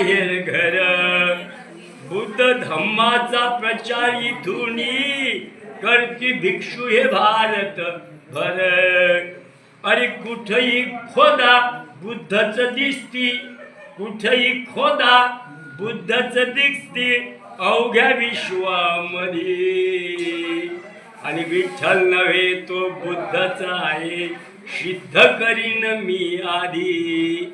माहेर घर. बुद्ध धम्माचा प्रचार इथुनी करती भिक्षू हे भारत भर. अरे कुठही खोदा बुद्धच दिसती. कुठही खोदा बुद्धच दिसती. अवघ्या विश्वामध्ये. आणि विठ्ठल नव्हे तो बुद्धचा आहे. सिद्ध करीन मी आधी.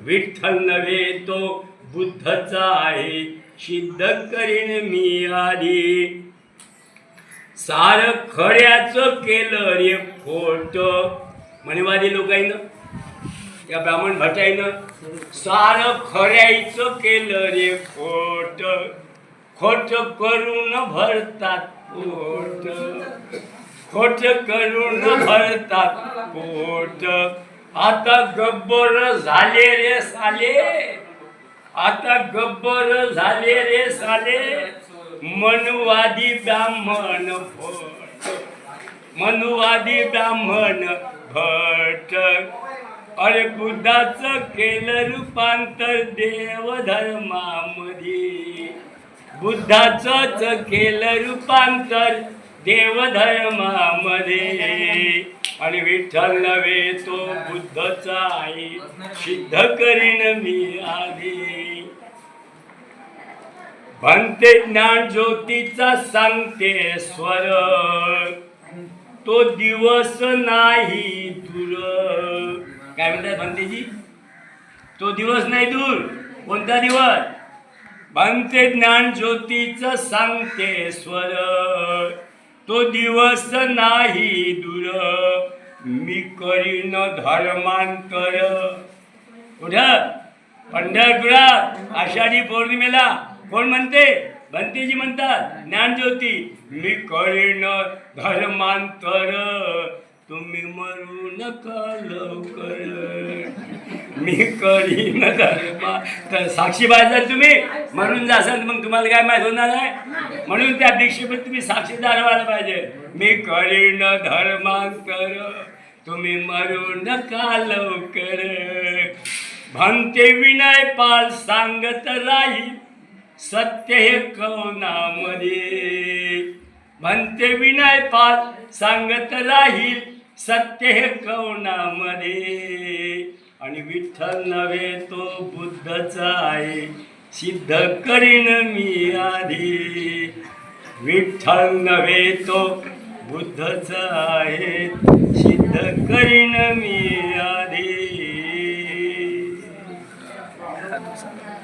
विठ्ठल नव्हे तो बुद्धचा आहे. सिद्ध करीन मी आधी. सार खड्याचं केलं रे खोट. म्हणेवादी लोकाईनं या ब्राह्मण भटाईनं सार खऱ्याचं केलं रे खोट. खोट करून भरतात पोट. खोट करून भरतात पोट. आता गब्बर झाले रे साले. आता गब्बर झाले रे साले. मनुवादी ब्राह्मण भट. मनुवादी ब्राह्मण भट. अरे बुद्धाचं केलं रूपांतर देवधर्मामध्ये. बुद्धाच केलं रूपांतर देवधर्मामध्ये. आणि विठ्ठल नव्हे तो बुद्धचा आई सिद्ध करीन मी आधी. भंते ज्ञान ज्योतीचा सांगते स्वर. तो दिवस नाही दूर. काय म्हणतात भंतेजी तो दिवस नाही दूर. कोणता दिवस? भंते ज्ञान ज्योतीचं सांगते स्वर. तो दिवस नाही दूर. मी करीन धर्मांतर. कुठं पंढरपुरात आषाढी पौर्णिमेला कोण म्हणते? भंतेजी म्हणतात ज्ञानज्योती मी करेन धर्मांतर तुम्ही मरू नका लवकर. मी करीन धर्मा तर साक्षी पाहिजे तुम्ही म्हणून जासाल मग तुम्हाला काय माहीत होणार आहे? म्हणून त्या दीक्षेवर तुम्ही साक्षीदार व्हायला पाहिजे. मी करीन धर्मांतर तुम्ही मरू नका लवकर. भंते विनय पाल सांगत राहील सत्य हे कवनामध्ये म्हणते विनय पाल सांगत राहील सत्य हे कवनामध्ये आणि विठ्ठल नव्हे तो बुद्धचा आहे सिद्ध करीन मी आधी. विठ्ठल नव्हे तो बुद्धचा आहे सिद्ध करीन मी